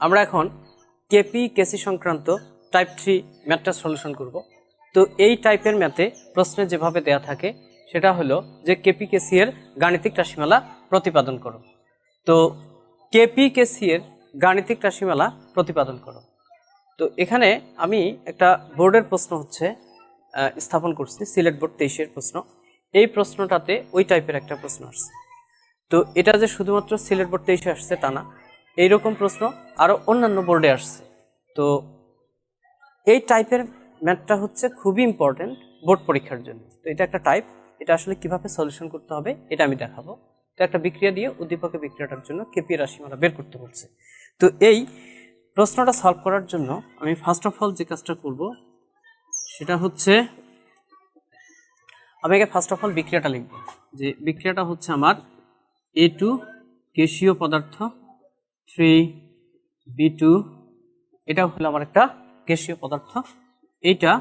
আমরা এখন কেপি কেসি সংক্রান্ত টাইপ থ্রি ম্যাথটা সলিউশন করব। তো এই টাইপের ম্যাথে প্রশ্নে যেভাবে দেয়া থাকে, সেটা হলো যে কেপি কেসি এর গাণিতিক রাশিমালা প্রতিপাদন করো। তো কেপি কেসি এর গাণিতিক রাশিমালা প্রতিপাদন করো। তো এখানে আমি একটা বোর্ডের প্রশ্ন হচ্ছে স্থাপন করছি, সিলেট বোর্ড তেইশের প্রশ্ন। এই প্রশ্নটাতে ওই টাইপের একটা প্রশ্ন আসছে। তো এটা যে শুধুমাত্র সিলেট বোর্ড তেইশে আসছে তা না এইরকম প্রশ্ন আরও অন্যান্য বোর্ডে আসছে। তো এই টাইপের ম্যাথটা হচ্ছে খুবই ইম্পর্টেন্ট বোর্ড পরীক্ষার জন্য। তো এটা একটা টাইপ এটা আসলে কীভাবে সলিউশন করতে হবে এটা আমি দেখাবো। তো একটা বিক্রিয়া দিয়ে উদ্দীপকের বিক্রিয়াটার জন্য কেপি রাশিমালা বের করতে বলছে। তো এই প্রশ্নটা সলভ করার জন্য আমি ফার্স্ট অফ অল যে কাজটা করব, সেটা হচ্ছে আমি আগে ফার্স্ট অফ অল বিক্রিয়াটা লিখব। যে বিক্রিয়াটা হচ্ছে আমার এ টু কেশীয় পদার্থ থ্রি বি টু এটা হলো আমার একটা গ্যাসীয় পদার্থ। এইটা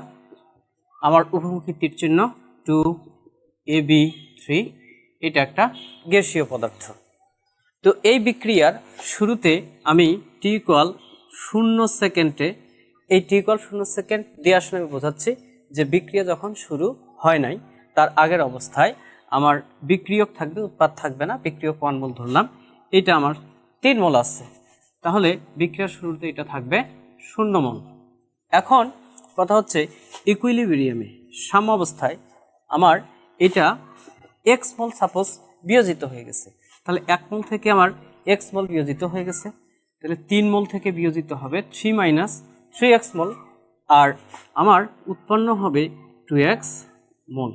আমার উপমুখী তীর চিহ্ন টু এ বি থ্রি এটা একটা গ্যাসীয় পদার্থ। তো এই বিক্রিয়ার শুরুতে আমি টি ইকুয়াল শূন্য সেকেন্ডে, এই টি ইকুয়াল শূন্য সেকেন্ড দিয়ে আসলে আমি বোঝাচ্ছি যে বিক্রিয়া যখন শুরু হয় নাই, তার আগের অবস্থায় আমার বিক্রিয়ক থাকবে, উৎপাদ থাকবে না, বিক্রিয়ক ওয়ান মোল ধরলাম। এটা আমার তিন মোল আছে। তাহলে বিক্রিয়ার শুরুতে এটা থাকবে শূন্য মোল। এখন কথা হচ্ছে ইকুইলিবিরিয়ামে সাম্য অবস্থায় আমার এটা এক্স মল সাপোজ বিয়োজিত হয়ে গেছে। তাহলে এক মল থেকে আমার এক্স মল বিয়োজিত হয়ে গেছে। তাহলে তিন মল থেকে বিয়োজিত হবে থ্রি মাইনাস থ্রি এক্স মল, আর আমার উৎপন্ন হবে টু এক্স মল।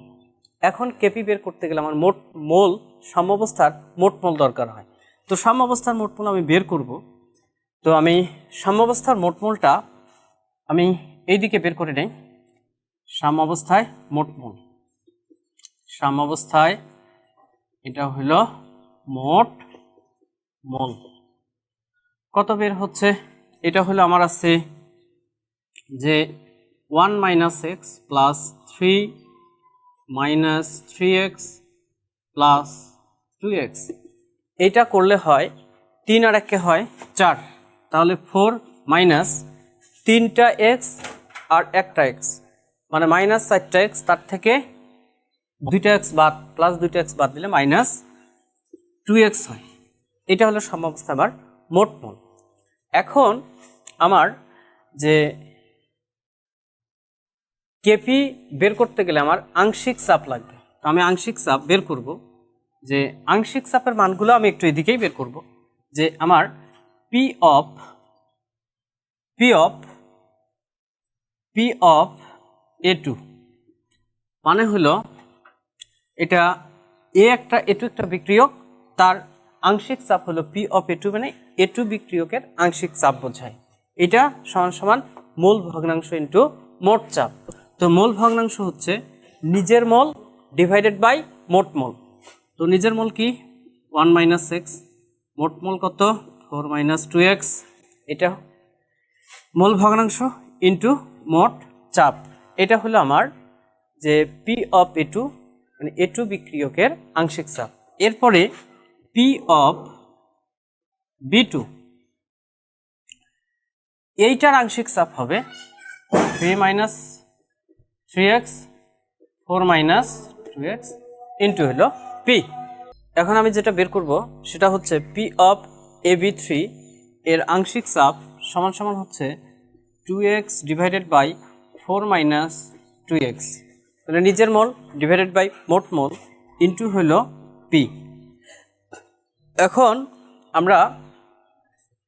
এখন কেপি বের করতে গেলে আমার মোট মোল সাম্যাবস্থার মোট মোল দরকার হয়। তো সাম্যাবস্থার মোট মোল আমি বের করব। তো আমি সাম্যাবস্থার মোট মোলটা আমি এইদিকে বের করে নেই। সাম্যাবস্থায় মোট মোল সাম্যাবস্থায় এটা হলো মোট মোল কত বের হচ্ছে? এটা হলো আমার আছে যে one minus x plus three minus three x plus two x. এইটা করলে হয় তিন আর একে হয় চার। তাহলে ফোর মাইনাস তিনটা এক্স আর একটা এক্স মানে মাইনাস চারটা এক্স তার থেকে দুইটা এক্স বাদ প্লাস দুইটা এক্স বাদ দিলে মাইনাস টু এক্স হয়। এটা হলো সম্ভাবস্থা আমার মোট মোল। এখন আমার যে কেপি বের করতে গেলে আমার আংশিক চাপ লাগবে। আমি আংশিক চাপ বের করব। যে আংশিক চাপের মানগুলো আমি একটু এদিকেই বের করব। যে আমার P of P of P of A two মানে হলো এটা এ একটা এ টু একটা বিক্রিয়ক, তার আংশিক চাপ হলো পি অফ এ টু মানে এ টু বিক্রিয়কের আংশিক চাপ বোঝায়। এটা সমান সমান মূল ভগ্নাংশ ইন্টু মোট চাপ। তো মূল ভগ্নাংশ হচ্ছে নিজের মল ডিভাইডেড বাই মোট মল। তো নিজের মল কি? One minus x. মোট মল কত? Four minus two x. এটা মূল ভগ্নাংশ ইন্টু মোট চাপ। এটা হলো আমার যে পি অফ এ টু মানে এ টু বিক্রিয়কের আংশিক চাপ। এরপরে পি অফ বি টু। এইটার আংশিক চাপ হবে three minus three x, four minus two x into হলো পি এখন আমি যেটা বের করব সেটা হচ্ছে P of A B three এর আংশিক চাপ সমান সমান হচ্ছে two x divided by four minus two x তাহলে নিজের মোল ডিভাইডেড বাই মোট মোল ইন্টু হলো পি এখন আমরা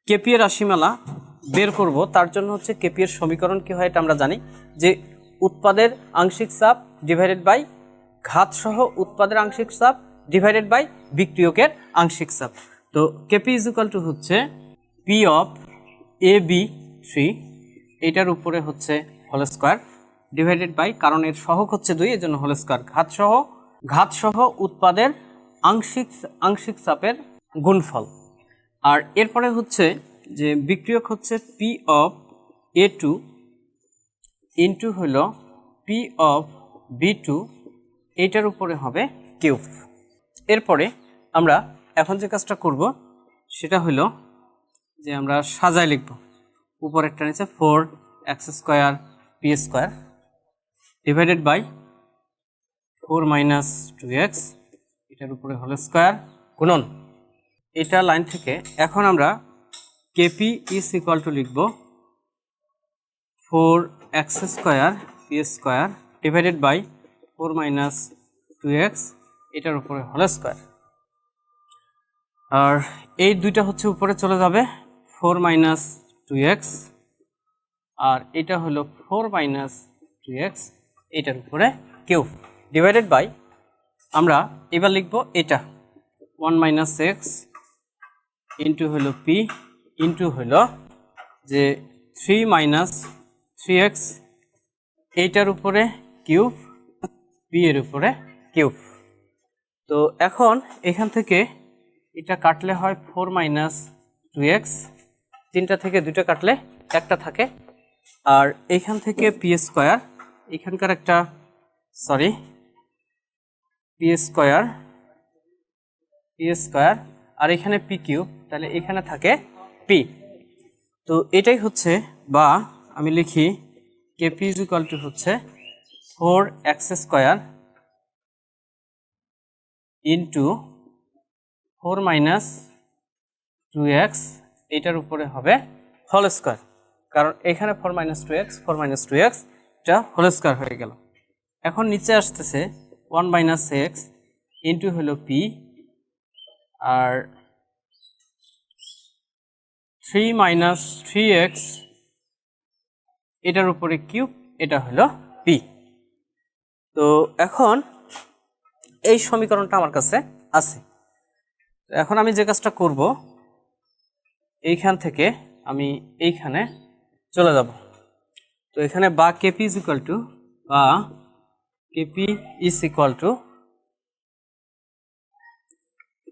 কেপিএর রাশিমালা বের করব, তার জন্য হচ্ছে কেপিএর সমীকরণ কী হয় এটা আমরা জানি, যে উৎপাদের আংশিক চাপ ডিভাইডেড বাই ঘাতসহ উৎপাদের আংশিক চাপ ডিভাইডেড বাই বিক্রিয়কের আংশিক চাপ। তো কেপি ইজ ইকাল টু হচ্ছে P of A B three এটার উপরে হচ্ছে হোল স্কোয়ার ডিভাইডেড বাই কারণ এর সহক হচ্ছে দুই, এজন্য হোল স্কোয়ার ঘাতসহ ঘাতসহ উৎপাদের আংশিক আংশিক চাপের গুণফল। আর এরপরে হচ্ছে যে বিক্রিয়ক হচ্ছে P of A two into হলো পি অফ বি টু এইটার উপরে হবে কিউব। এরপরে আমরা এখন যে কাজটা করব, সেটা হলো যে আমরা সাজায় লিখব। উপর একটা নিচে four x square P square divided by four minus two x, এটার উপরে হোল স্কোয়ার গুণন। এটা লাইন থেকে এখন আমরা কেপি ইস ইকুয়াল টু লিখব four x square P square divided by four minus two x, এটার উপরে হোল স্কোয়ার। আর এই দুইটা হচ্ছে উপরে চলে যাবে ফোর মাইনাস টু এক্স, আর এটা হলো ফোর মাইনাস টু এক্স, এটার উপরে কিউব ডিভাইডেড বাই, আমরা এবার লিখব এটা, ওয়ান মাইনাস এক্স ইন্টু হলো পি ইন্টু হলো যে থ্রি মাইনাস থ্রি এক্স এইটার উপরে কিউব পি এর উপরে কিউব। তো এখন এখান থেকে এটা কাটলে হয় ফোর মাইনাস টু এক্স। তিনটা থেকে দুটো কাটলে একটা থাকে। আর এখান থেকে পি স্কোয়ার, এখানকার একটা sorry P square P square, আর এখানে পি কিউব, তাহলে এখানে থাকে পি তো এটাই হচ্ছে, বা আমি লিখি K P is equal to হচ্ছে four x square into four minus two x এটার উপরে হবে হোল স্কোয়ার। কারণ এখানে four minus two x, four minus two x, এটা হোল স্কোয়ার হয়ে গেল। এখন নিচে আসতেছে ওয়ান মাইনাস এক্স ইন্টু হলো পি, আর থ্রি মাইনাস থ্রি এক্স, এটার উপরে কিউব, এটা হলো পি। তো এখন এই সমীকরণটা আমার কাছে আছে। এখন আমি যে কাজটা করব, এইখান থেকে আমি এইখানে চলে যাব। তো এখানে বা কেপি ইজ ইকুয়াল টু বা KP is equal to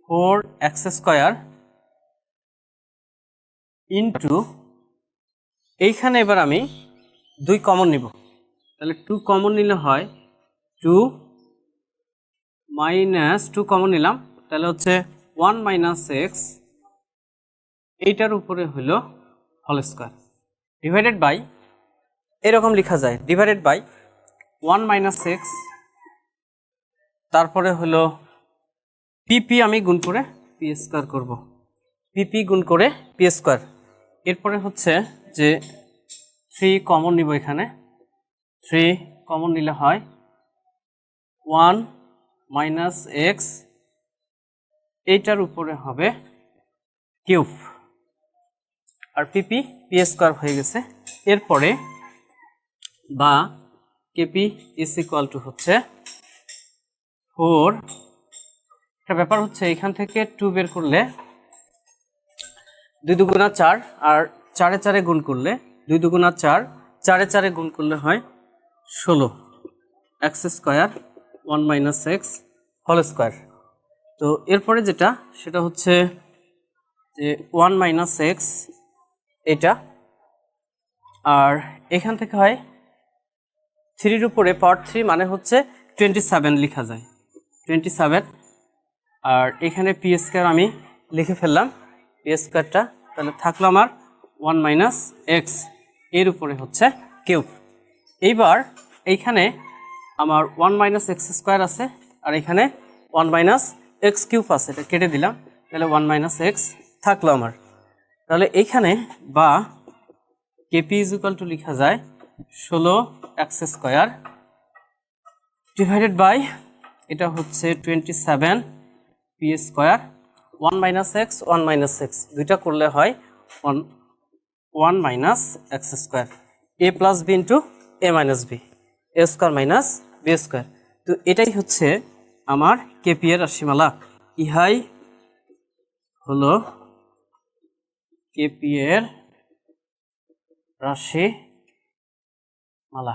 four x square into এইখানে এবার আমি দুই কমন নিব। তাহলে টু কমন নিলে হয় টু মাইনাস টু কমন নিলাম, তাহলে হচ্ছে ওয়ান মাইনাস এক্স, এইটার উপরে হলো হল স্কোয়ার। ডিভাইডেড বাই এরকম লেখা যায় divided by one minus x, তারপরে হলো পিপি আমি গুণ করে পি স্কোয়ার করব। পিপি গুণ করে পি স্কোয়ার। এরপরে হচ্ছে যে থ্রি কমন নিব এখানে। থ্রি কমন নিলে হয় ওয়ান মাইনাস এক্স, এইটার উপরে হবে কিউব। আর পিপি পি স্কোয়ার হয়ে গেছে। এরপরে বা কেপি ইস ইকুয়াল টু হচ্ছে ফোর। একটা ব্যাপার হচ্ছে, এখান থেকে টু বের করলে দুই দুগুণা চার, আর চারে চারে গুণ করলে দুই দুগুণা চার, চারে চারে গুণ করলে হয় ষোলো। X square one minus x whole square. তো এরপরে যেটা, সেটা হচ্ছে যে ওয়ান মাইনাস এক্স এটা, আর এখান থেকে হয় থ্রির উপরে পাওয়ার থ্রি মানে হচ্ছে টোয়েন্টি সেভেন লেখা যায়। টোয়েন্টি সেভেন, আর এখানে পি স্কোয়ার আমি লিখে ফেললাম। পি স্কোয়ারটা তাহলে থাকল আমার ওয়ান মাইনাস এক্স, এর উপরে হচ্ছে কিউব। এইবার এইখানে আমার ওয়ান মাইনাস এক্স স্কোয়ার আছে, আর এখানে ওয়ান মাইনাস এক্স কিউব আছে, এটা কেটে দিলাম, তাহলে ওয়ান মাইনাস এক্স থাকল আমার। তাহলে এইখানে বা কেপি ইজ ইকাল টু লেখা যায় ষোলো এক্স স্কোয়ার ডিভাইডেড বাই এটা হচ্ছে twenty seven P square one minus x one minus x দুইটা করলে হয় one one minus x square A plus B into A minus B A square minus B square তো এটাই হচ্ছে আমার KP এর রাশিমালা। ইহাই হলো কেপিএর রাশি মালা